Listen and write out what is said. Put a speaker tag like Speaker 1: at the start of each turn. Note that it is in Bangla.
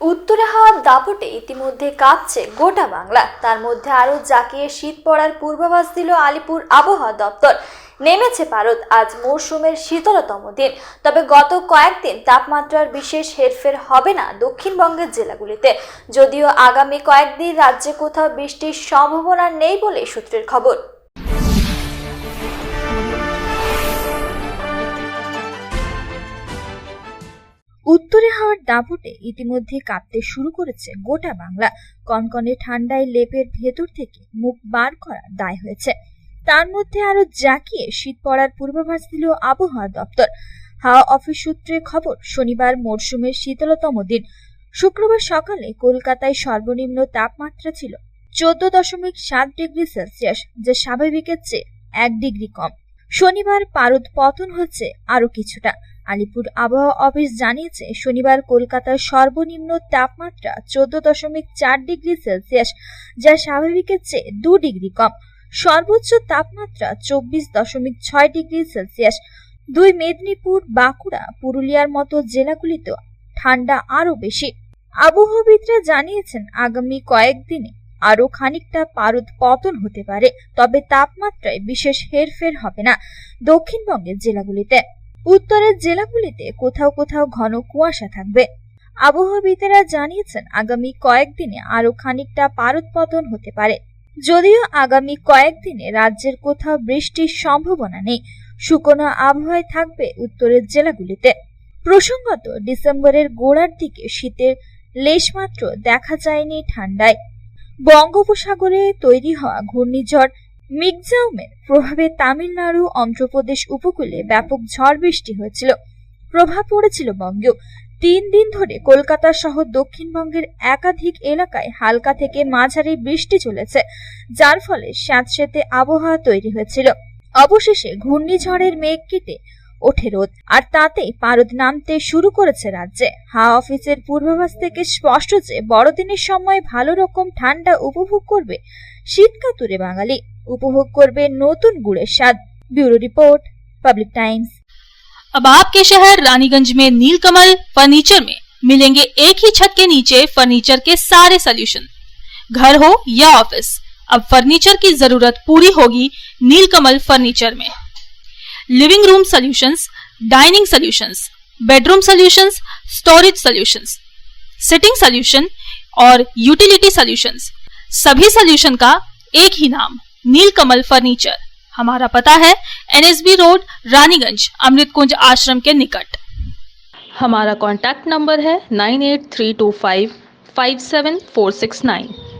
Speaker 1: উত্তরে হাওয়ার দাপটে ইতিমধ্যে কাঁপছে গোটা বাংলা। তার মধ্যে আরও জাকিয়ে শীত পড়ার পূর্বাভাস দিল আলিপুর আবহাওয়া দপ্তর। নেমেছে পারদ আজ মরশুমের শীতলতম দিন। তবে গত কয়েকদিন তাপমাত্রার বিশেষ হেরফের হবে না দক্ষিণবঙ্গের জেলাগুলিতে। যদিও আগামী কয়েকদিন রাজ্যে কোথাও বৃষ্টির সম্ভাবনা নেই বলে সূত্রের খবর। উত্তরে হাওয়ার দাপটে ইতিমধ্যে কাঁপতে শুরু করেছে গোটা বাংলা। কনকনে ঠান্ডায় লেপের ভেতর থেকে মুখ বার করা দায় হয়েছে। তার মধ্যে আরও জাকিয়ে শীত পড়ার পূর্বাভাস দিল আবহাওয়া দপ্তর। হাওয়া অফিস সূত্রে খবর, শনিবার মরশুমের শীতলতম দিন। শুক্রবার সকালে কলকাতায় সর্বনিম্ন তাপমাত্রা ছিল চোদ্দ দশমিক সাত ডিগ্রি সেলসিয়াস, যা স্বাভাবিকের চেয়ে এক ডিগ্রি কম। শনিবার পারদ পতন হচ্ছে আরও কিছুটা। আলিপুর আবহাওয়া অফিস জানিয়েছে, শনিবার কলকাতার সর্বনিম্ন তাপমাত্রা চোদ্দ দশমিক চার ডিগ্রি সেলসিয়াস, যা স্বাভাবিকের চেয়ে দু ডিগ্রি কম। সর্বোচ্চ তাপমাত্রা চব্বিশ দশমিক ছয় ডিগ্রি সেলসিয়াস। দুই মেদিনীপুর, বাঁকুড়া, পুরুলিয়ার মতো জেলাগুলিতেও ঠান্ডা আরও বেশি। আবহাওয়াবিদরা জানিয়েছেন, আগামী কয়েকদিনে আরও খানিকটা পারদ পতন হতে পারে, তবে তাপমাত্রায় বিশেষ হেরফের হবে না দক্ষিণবঙ্গের জেলাগুলিতে। উত্তরের জেলাগুলিতে কোথাও কোথাও ঘন কুয়াশা থাকবে। আবহাওয়াবিদেরা জানিয়েছেন, আগামী কয়েকদিনে আরও খানিকটা পারদ পতন হতে পারে। যদিও আগামী কয়েকদিনে রাজ্যের কোথাও বৃষ্টির সম্ভাবনা নেই। শুকনো আবহাওয়ায় থাকবে উত্তরের জেলাগুলিতে। প্রসঙ্গত, ডিসেম্বরের গোড়ার দিকে শীতের লেশমাত্র দেখা যায়নি ঠান্ডায়। বঙ্গোপসাগরে তৈরি হওয়া ঘূর্ণিঝড় মিগজাউমের প্রভাবে তামিলনাড়ু, অন্ধ্রপ্রদেশ উপকূলে ব্যাপক ঝড় বৃষ্টি হয়েছিল। প্রভাব পড়েছিল বঙ্গেও। তিন দিন ধরে কলকাতা সহ দক্ষিণবঙ্গের একাধিক এলাকায় হালকা থেকে মাঝারি বৃষ্টি চলেছে, যার ফলে স্যাঁতসেঁতে আবহাওয়া তৈরি হয়েছিল। অবশেষে ঘূর্ণিঝড়ের মেঘ কেটে ওঠে রোদ, আর তাতেই পারদ নামতে শুরু করেছে রাজ্যে। হাওয়া অফিসের পূর্বাভাস থেকে স্পষ্ট যে, বড়দিনের সময় ভালো রকম ঠান্ডা উপভোগ করবে শীতকাতুরে বাঙালি। উপভোগ করবে নতুন গুড়ের স্বাদ ব্যুরো রিপোর্ট পাবলিক টাইমস
Speaker 2: अब आपके शहर रानीगंज में नीलकमल फर्नीचर में मिलेंगे एक ही छत के नीचे फर्नीचर के सारे सॉल्यूशन घर हो या ऑफिस अब फर्नीचर की जरूरत पूरी होगी नीलकमल फर्नीचर में living room solutions dining solutions bedroom solutions storage solutions sitting solution और यूटिलिटी सॉल्यूशंस सभी सॉल्यूशन का एक ही नाम नीलकमल फर्नीचर। हमारा पता है, एनएसबी रोड, रानीगंज अमृत कुंज आश्रम के निकट।
Speaker 3: हमारा कॉन्टैक्ट नंबर है nine eight three two five five seven four six nine.